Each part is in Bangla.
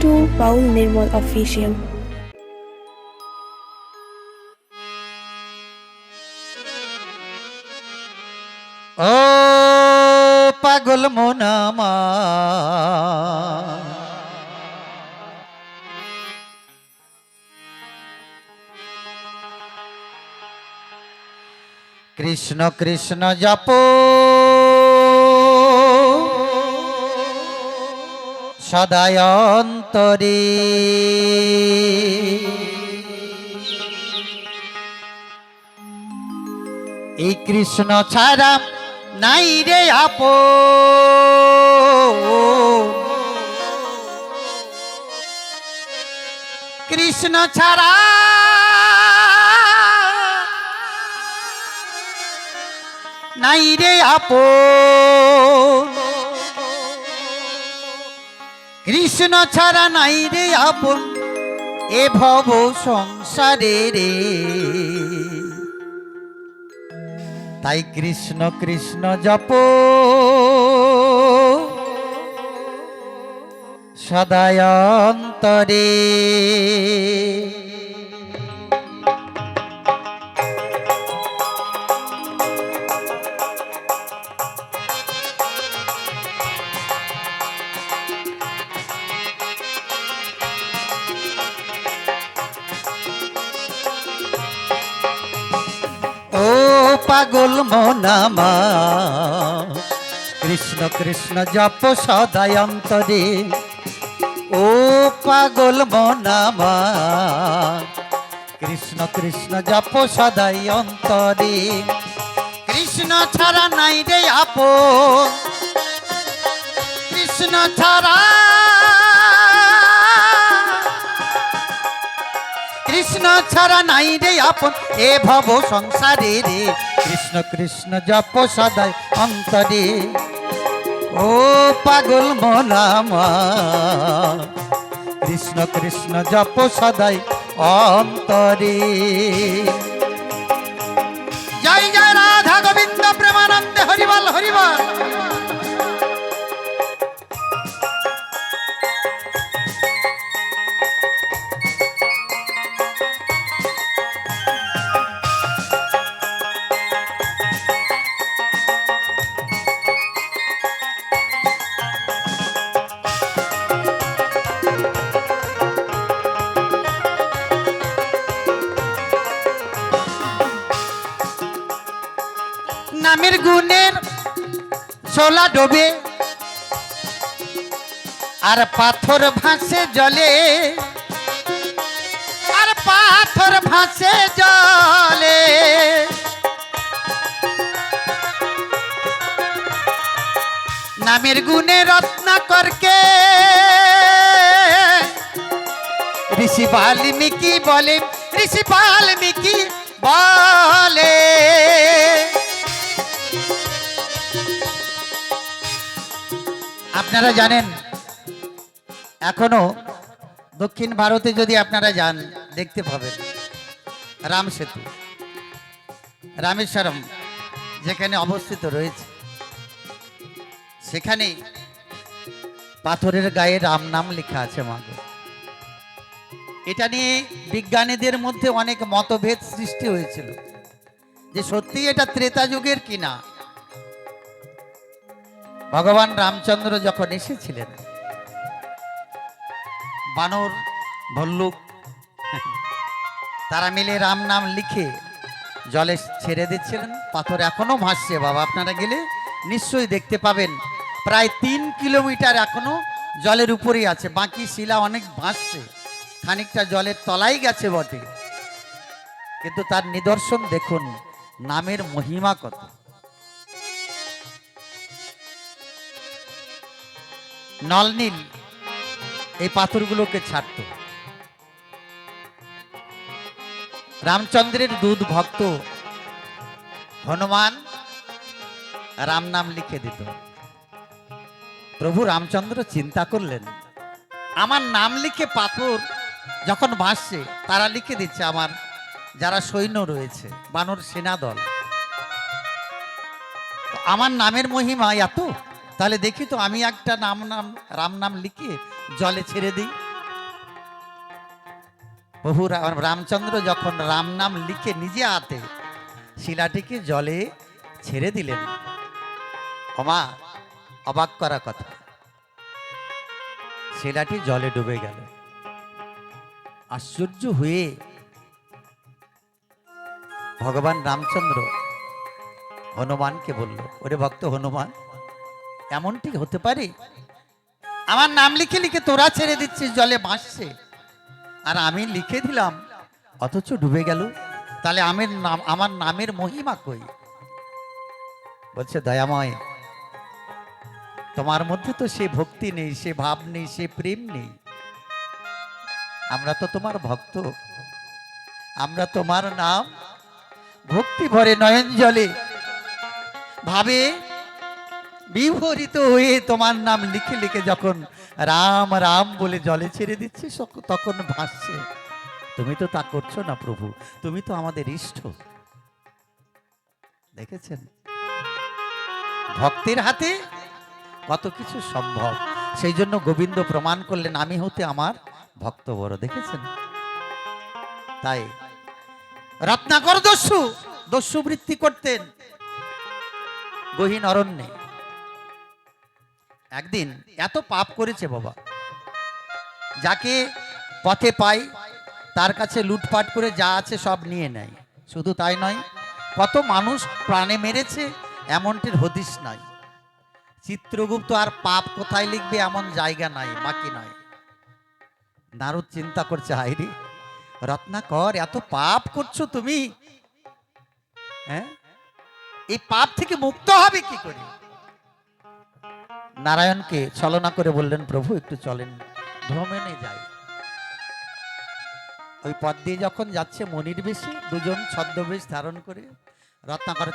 to Paul Nirmal Official. ও পাগল মোনামা কৃষ্ণ কৃষ্ণ জপ সদায় অন্তরে। এই কৃষ্ণ ছাড়া নাই রে আপ। কৃষ্ণ ছাড়া নাই রে আপ। কৃষ্ণ ছাড়া নাই রে আপন এ ভব সংসারে রে। তাই কৃষ্ণ কৃষ্ণ জপ সদায় পাগল মনামা কৃষ্ণ কৃষ্ণ জপ সদায় অন্তরে। ও পাগল মনামা কৃষ্ণ কৃষ্ণ জপ সদাই কৃষ্ণ ছাড়া নাই রে আপন। কৃষ্ণ ছাড়া কৃষ্ণ ছাড়া নাই রে আপন, এ ভব সংসারে রে। কৃষ্ণ কৃষ্ণ জপ সদাই অন্তরে। ও পাগল মনামা, কৃষ্ণ কৃষ্ণ জপ সদাই অন্তরে। জয় জয় রাধা গোবিন্দ প্রেমানন্দে, হরিবল হরিবল। নামের গুণের সোলা ডোবে। আর পাথর ভাসে জলে, আর পাথর ভাসে জলে। নামের গুণে রত্নাকরকে ঋষি বাল্মীকি বলে, ঋষি বাল্মীকি বলে। আপনারা জানেন, এখনও দক্ষিণ ভারতে যদি আপনারা যান, দেখতে পাবেন রাম সেতু, রামেশ্বরম যেখানে অবস্থিত রয়েছে। সেখানে পাথরের গায়ে রাম নাম লেখা আছে মাগো। এটা নিয়ে বিজ্ঞানীদের মধ্যে অনেক মতভেদ সৃষ্টি হয়েছিল। যে সত্যি এটা ত্রেতা যুগের কিনা। ভগবান রামচন্দ্র যখন এসেছিলেন, বানর, ভল্লুক, তারা মিলে রাম নাম লিখে জলে ছেড়ে দিচ্ছিলেন, পাথর এখনও ভাসছে বাবা, আপনারা গেলে নিশ্চয়ই দেখতে পাবেন। প্রায় তিন কিলোমিটার এখনও জলের উপরেই আছে, বাকি শিলা অনেক ভাসছে, খানিকটা জলের তলাই গেছে বটে। কিন্তু তার নিদর্শন দেখুন নামের মহিমা কত? নলনীল এই পাথরগুলোকে ছাড়ত। রামচন্দ্রের দুধ ভক্ত হনুমান রাম নাম লিখে দিত। প্রভু রামচন্দ্র চিন্তা করলেন, আমার নাম লিখে পাথর যখন ভাসছে, তারা লিখে দিচ্ছে আমার যারা সৈন্য রয়েছে, বানর সেনা দল। আমার নামের মহিমা এত, তাহলে দেখি তো আমি একটা নাম নাম, রাম নাম লিখে জলে ছেড়ে দিই। প্রভু রামচন্দ্র যখন রাম নাম লিখে নিজে হাতে শিলাটিকে জলে ছেড়ে দিলেন অমা অবাক করা কথা। শিলাটি জলে ডুবে গেল। আশ্চর্য হয়ে ভগবান রামচন্দ্র হনুমানকে বলল, ওরে ভক্ত হনুমান, এমনটি হতে পারে? আমার নাম লিখে লিখে তোরা ছেড়ে দিচ্ছিস, জলে ভাসছে। আর আমি লিখে দিলাম, অথচ ডুবে গেল। তাহলে আমের নাম, আমার নামের মহিমা কই? বলছে, দয়াময়, তোমার মধ্যে তো সে ভক্তি নেই, সে ভাব নেই, সে প্রেম নেই। আমরা তো তোমার ভক্ত, আমরা তোমার নাম ভক্তি ভরে নয়ন জলে ভাবে বিভরিত হয়ে তোমার নাম লিখে লিখে যখন রাম রাম বলে জলে ছেড়ে দিচ্ছে তখন ভাসছে। তুমি তো তা করছ না প্রভু, তুমি তো আমাদের ইষ্ট। দেখেছেন? ভক্তের হাতে কত কিছু সম্ভব। সেই জন্য গোবিন্দ প্রমাণ করলেন, আমি হতে আমার ভক্ত বড়। দেখেছেন? তাই রত্নাকর দস্যু দস্যু বৃত্তি করতেন। গহীন অরণ্যে। একদিন এত পাপ করেছে বাবা। যাকে পথে পাই, তার কাছে লুটপাট করে যা আছে সব নিয়ে নেয়। শুধু তাই নয়, কত মানুষ প্রাণে মেরেছে, এমনটির হদিস নাই। চিত্রগুপ্ত আর পাপ কোথায় লিখবে এমন জায়গা নাই, বাকি নয় নারদ চিন্তা করছে হাইরি রত্নাকর, এত পাপ করছ তুমি? হ্যাঁ? এই পাপ থেকে মুক্ত হবে কি করে? নারায়ণকে ছলনা করে বললেন, প্রভু, একটু চলেন, ভ্রমণে যাই। ওই পথ দিয়ে যখন যাচ্ছে মনির বেশি, দুজন ছদ্মবেশ ধারণ করে রত্নাকর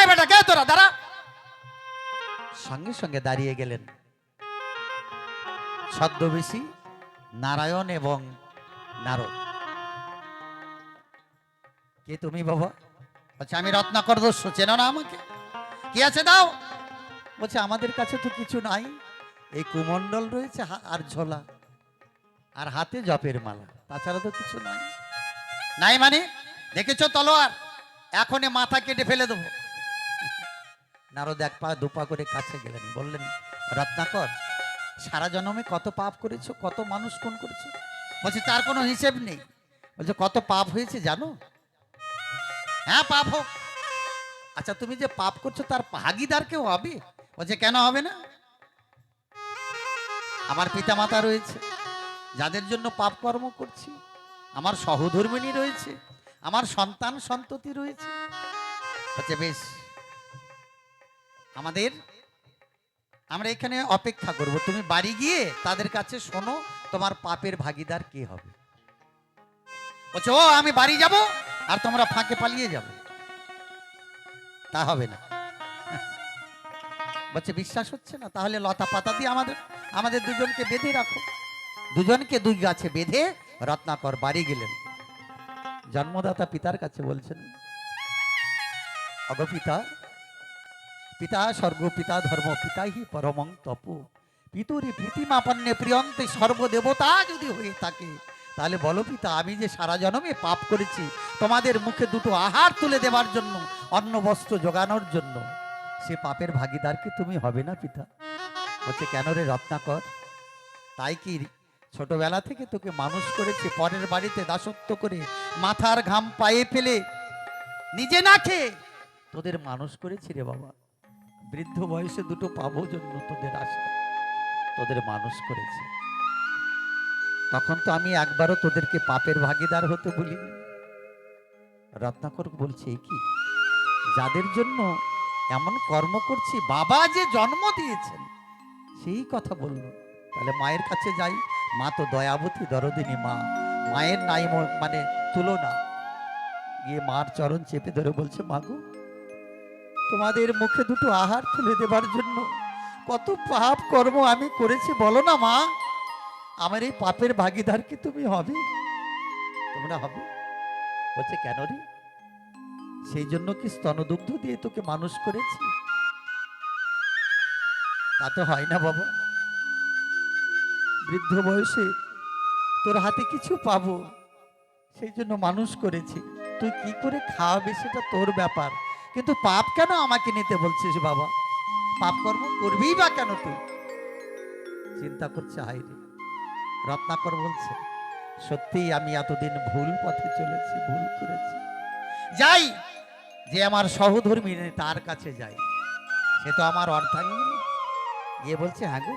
এই বেটা, কে তোরা? দাঁড়া। সঙ্গে সঙ্গে দাঁড়িয়ে গেলেন। ছদ্মবেশী, নারায়ণ এবং নারদ। কে তুমি বাবা? বলছে আমি রত্নাকর দস্যু চেনো না আমাকে? কি আছে দাও। বলছে আমাদের কাছে তো কিছু নাই। এই কুমণ্ডল রয়েছে আর ঝোলা আর হাতে জপের মালা তাছাড়া তো কিছু নাই। নাই মানে? দেখেছ তলোয়ার? এখনই মাথা কেটে ফেলে দেবো। নারদ এক পা দু পা করে কাছে গেলেন বললেন রত্নাকর সারা জন্মে কত পাপ করেছ কত মানুষ খুন করেছ বলছে, তার কোনো হিসেব নেই। বলছে, কত পাপ হয়েছে জানো? হ্যাঁ পাপ হোক। আচ্ছা তুমি যে পাপ করছ, তার ভাগিদার কেউ হবে? বলছে, কেন হবে না? আমার পিতামাতা রয়েছে, যাদের জন্য পাপ কর্ম করছি। আমার সহধর্মিনী রয়েছে, আমার সন্তান সন্ততি রয়েছে। বেশ, আমাদের আমরা এখানে অপেক্ষা করব। তুমি বাড়ি গিয়ে তাদের কাছে শোনো তোমার পাপের ভাগিদার কে হবে। বলছে, ও, আমি বাড়ি যাব আর তোমরা ফাঁকে পালিয়ে যাবে। তা হবে না। বলছে, বিশ্বাস হচ্ছে না। তাহলে লতা পাতা দিয়ে আমাদের আমাদের দুজনকে বেঁধে রাখো। দুজনকে দুই গাছে বেঁধে রত্নাকর বাড়ি গেলেন। জন্মদাতা পিতার কাছে বলছেন, অগ পিতা স্বর্গ পিতা ধর্ম পিতা হি পরমং তপ পিতুরি প্রীতিমাপন্নে প্রিয়ন্তে সর্বদেবতা যদি হয়ে থাকে তাহলে বলো পিতা, আমি যে সারা জন্মে পাপ করেছি, তোমাদের মুখে দুটো আহার তুলে দেওয়ার জন্য, অন্ন, বস্ত্র জোগানোর জন্য, সে পাপের ভাগিদার কি তুমি হবে না পিতা? বলছে, কেন রে রত্নাকর? তাই কি ছোটবেলা থেকে তোকে মানুষ করেছে, পরের বাড়িতে দাসত্ব করে, মাথার ঘাম পায়ে ফেলে, নিজে না খেয়ে তোদের মানুষ করেছি রে বাবা। বৃদ্ধ বয়সে দুটো পাবো জন্য তোদের আশা। তোদের মানুষ করেছে। তখন তো আমি একবারও তোদেরকে পাপের ভাগিদার হতে বলিনি। রত্নাকর বলছে, "এ কি? যাদের জন্য এমন কর্ম করছি, বাবা যে জন্ম দিয়েছেন, সেই কথা বলল। তাহলে মায়ের কাছে যাই। মা তো দয়াবতী, দরদিনী মা। মায়ের নাই মানে তুলনা। গিয়ে মার চরণ চেপে ধরে বলছে মাগো তোমাদের মুখে দুটো আহার তুলে দেবার জন্য। কত পাপ কর্ম আমি করেছি, বলো না মা। আমার এই পাপের ভাগিদার কি তুমি হবে? তোমরা হবে? বলছে, কেন রে? সেই জন্য কি স্তনদুগ্ধ দিয়ে তোকে মানুষ করেছি? তা তো হয় না বাবা। বৃদ্ধ বয়সে তোর হাতে কিছু পাবো। সেই জন্য মানুষ করেছি। তুই কি করে খাওয়াবি সেটা তোর ব্যাপার। কিন্তু পাপ কেন আমাকে নিতে বলছিস বাবা? পাপ কর্ম করবি বা কেন তুই? চিন্তা করছে হাইরে রত্নাকর বলছে, সত্যিই আমি এতদিন ভুল পথে চলেছি, ভুল করেছি। যাই, যে আমার সহধর্মিনী তার কাছে যাই। সে তো আমার অর্ধাঙ্গিনী। গিয়ে বলছে হ্যাঁ গো,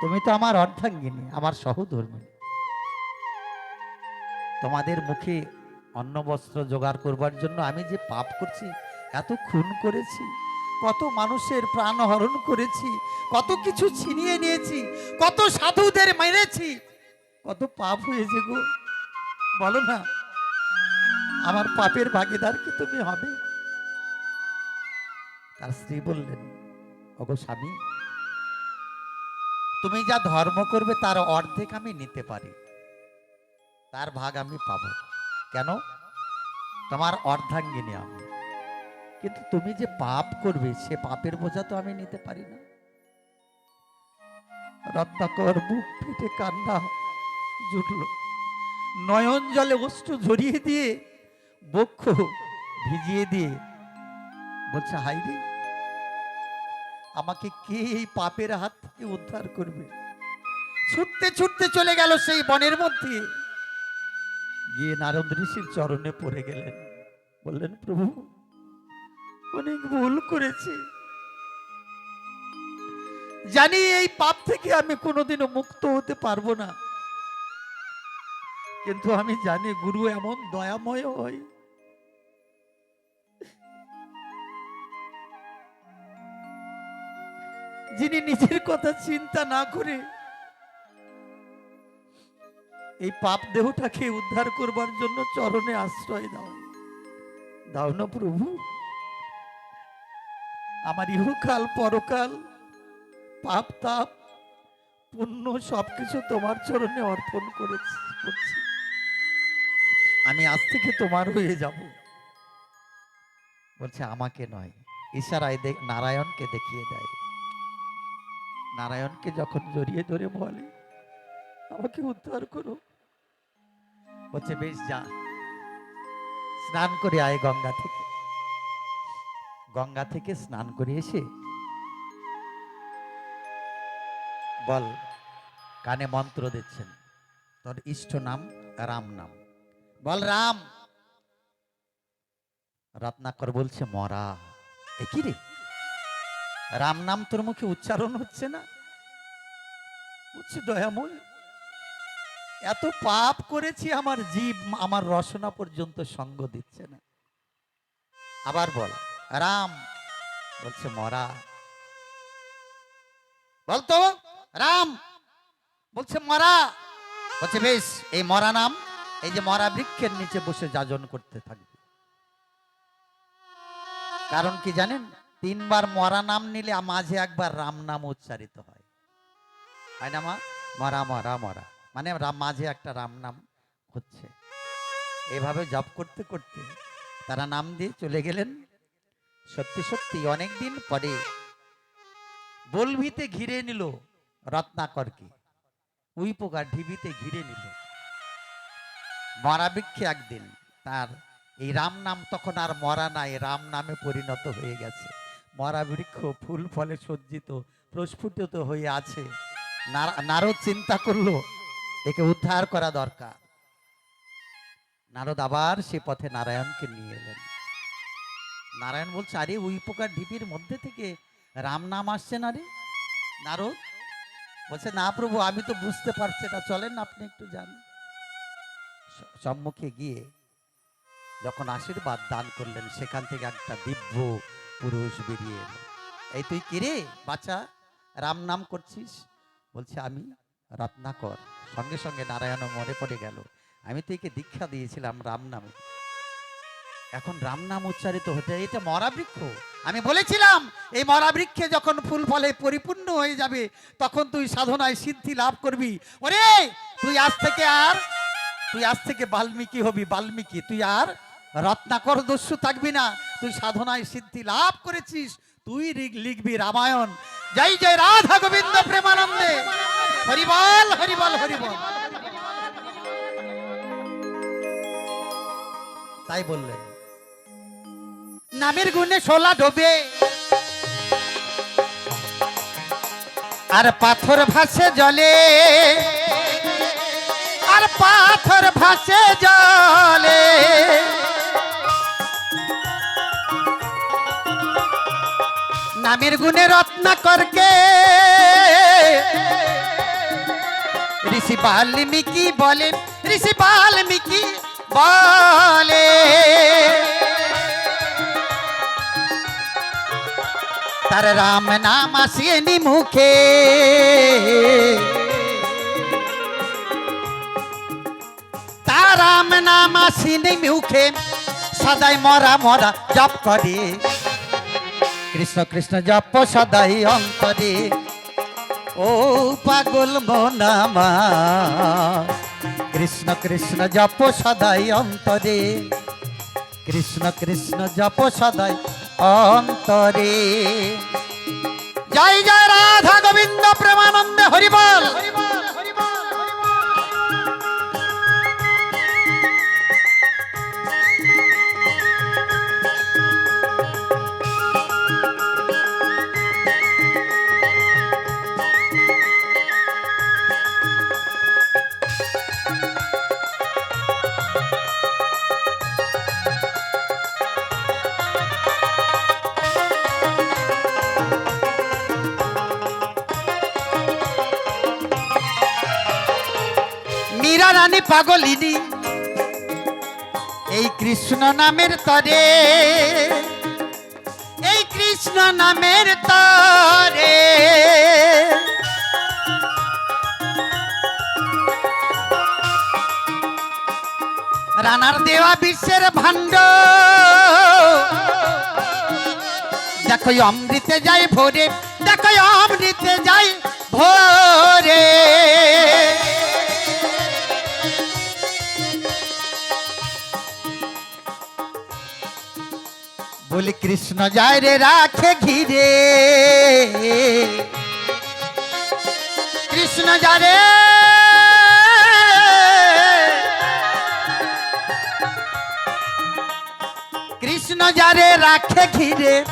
তুমি তো আমার অর্ধাঙ্গিনী, আমার সহধর্মিনী তোমাদের মুখে অন্ন বস্ত্র জোগাড় করবার জন্য আমি যে পাপ করছি, এত খুন করেছি, কত মানুষের প্রাণ হরণ করেছি, কত কিছু ছিনিয়ে নিয়েছি, কত সাধুদের মেরেছি, কত পাপ হয়েছে গো। বলো না, আমার পাপের ভাগিদার কি তুমি হবে? তার স্ত্রী বললেন, ওগো স্বামী, তুমি যা ধর্ম করবে তার অর্ধেক আমি নিতে পারি। তার ভাগ আমি পাবো কেন? তোমার অর্ধাঙ্গিনী আমি। কিন্তু তুমি যে পাপ করবে, সে পাপের বোঝা তো আমি নিতে পারি না। রত্নাকর বুক ফেটে কান্না জুটল। নয়ন জলে অস্ত্র ঝরিয়ে দিয়ে, বক্ষ ভিজিয়ে দিয়ে বলছে হাইরে আমাকে কে এই পাপের হাত থেকে উদ্ধার করবে? ছুটতে ছুটতে চলে গেল সেই বনের মধ্যে। গিয়ে নারদ ঋষির চরণে পড়ে গেলেন। বললেন, প্রভু, অনেক ভুল করেছি। জানি এই পাপ থেকে আমি কোনোদিনও মুক্ত হতে পারব না। কিন্তু আমি জানি গুরু এমন দয়াময় হয়। যিনি নিজের কথা চিন্তা না করে এই পাপ দেহটাকে উদ্ধার করবার জন্য চরণে আশ্রয় দাও। দাও না প্রভু। আমার ইহকাল, পরকাল, পাপ, তাপ, পুণ্য সবকিছু তোমার চরণে অর্পণ করেছি, করছি। আমি আজ থেকে তোমার হয়ে যাব। বলছে, আমাকে নয়, ইশারায় নারায়ণকে দেখিয়ে দেয়। নারায়ণকে যখন জড়িয়ে ধরে বলে আমাকে উদ্ধার করো। বলছে, বেশ, যা। স্নান করে আয় গঙ্গা থেকে। গঙ্গা থেকে স্নান করে এসে বল, কানে মন্ত্র দিচ্ছেন। তোর ইষ্ট নাম, রাম নাম। বল, রাম। রত্নাকর বলছে, মরা। এ কি রে? রাম নাম তোর মুখে উচ্চারণ হচ্ছে না? বলছে, দয়াময়। এত পাপ করেছি, আমার জীব, আমার রসনা পর্যন্ত সঙ্গ দিচ্ছে না। আবার বল, রাম বলছে, মরা। বলতো রাম বলছে, মরা। বলছে, বেশ, এই মরা নাম, এই যে মরা বৃক্ষের নিচে বসে যাজন করতে থাকবে। কারণ কি জানেন, তিনবার মরা নাম নিলে মাঝে একবার রাম নাম উচ্চারিত হয় না মা? মরা মরা মরা। মানে রাম মাঝে একটা রাম নাম হচ্ছে। এভাবে জপ করতে করতে তারা নাম দিয়ে চলে গেলেন। সত্যি সত্যি অনেক দিন পরে বলভিতে ঘিরে নিল রত্নাকরকে। উই পোকা ঢিবিতে ঘিরে নিল। মরা বৃক্ষে একদিন তার এই রাম নাম তখন আর মরা নাই, রাম নামে পরিণত হয়ে গেছে। মরা বৃক্ষ ফুল ফলে সজ্জিত, প্রস্ফুটিত হয়ে আছে। নার- নারদ চিন্তা করল একে উদ্ধার করা দরকার। নারদ আবার সে পথে নারায়ণকে নিয়ে এলেন। নারায়ণ বলছে, আরে উই পোকার ঢিপির মধ্যে থেকে রাম নাম আসছে না রে? নারদ বলছে, না প্রভু, আমি তো বুঝতে পারছি এটা চলেন, আপনি একটু যান। সম্মুখে গিয়ে যখন আশীর্বাদ দান করলেন, সেখান থেকে একটা দিব্য পুরুষ বেরিয়ে এলো। এই তুই কিরে বাচ্চা রাম নাম করছিস? বলছে, আমি, রত্নাকর। সঙ্গে সঙ্গে নারায়ণ মনে পড়ে গেল। আমি তো একে দীক্ষা দিয়েছিলাম রাম নামে। এখন রাম নাম উচ্চারিত হতে, এটা মরা বৃক্ষ আমি বলেছিলাম, এই মরা বৃক্ষে যখন ফুল ফলে পরিপূর্ণ হয়ে যাবে, তখন তুই সাধনায় সিদ্ধি লাভ করবি। ওরে, তুই আজ থেকে আর, তুই আজ থেকে বাল্মীকি হবি, বাল্মীকি। তুই আর রত্নাকর দস্যু থাকবি না। তুই সাধনায় সিদ্ধি লাভ করেছিস। তুই লিখ- লিখবি রামায়ণ। জয় জয়, রাধা গোবিন্দ প্রেমানন্দে। হরিবল হরিবল হরিবল। তাই বললেন, নামের গুণে শোলা ডোবে, আর পাথর ভাসে জলে, আর পাথর ভাসে জলে। নামের গুণে রত্নাকরকে ঋষি বাল্মীকি বলে ঋষি বাল্মীকি বলে। তার রাম নাম আসেনি মুখে। তার রাম নাম আসেনি মুখে। সদাই মরা মরা জপ করে। কৃষ্ণ কৃষ্ণ জপ সদাই অন্তরে। ও পাগল মনামা কৃষ্ণ কৃষ্ণ জপ সদাই অন্তরে। কৃষ্ণ কৃষ্ণ জপ সদাই অন্তরে। জয় জয় রাধা গোবিন্দ প্রেমানন্দ হরিবল। মীরা পাগলিনী। এই কৃষ্ণ নামের তরে, এই কৃষ্ণ নামের তরে। রানার দেওয়া বিশ্বের ভাণ্ড দেখো অমৃতে যাই ভোরে দেখো অমৃতে যাই ভোরে। বলি, কৃষ্ণ যায় রে, রাখে ঘিরে। কৃষ্ণ যায় রে। কৃষ্ণ যারে রাখে ঘিরে।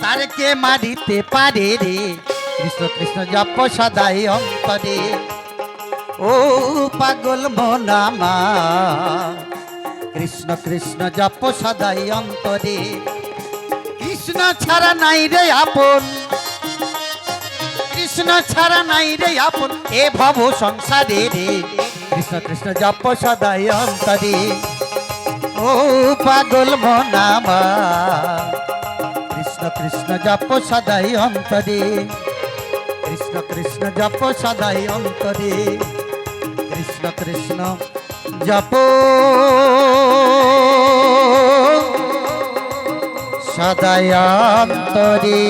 তার কে মারিতে পারে রে? কৃষ্ণ কৃষ্ণ জপ সদাই অন্তরে। ও পাগল মনামা কৃষ্ণ কৃষ্ণ জপ সদাই অন্তরে। কৃষ্ণ ছাড়া নাই রে আপন। কৃষ্ণ ছাড়া নাই রে আপন। এ ভব সংসারে রে। কৃষ্ণ কৃষ্ণ জপ সদাই অন্তরে। ও পাগল মনামা। কৃষ্ণ কৃষ্ণ জপ সদাই অন্তরে। কৃষ্ণ কৃষ্ণ জপ সদাই অন্তরে। কৃষ্ণ কৃষ্ণ জপ। সাজায় অন্তরী।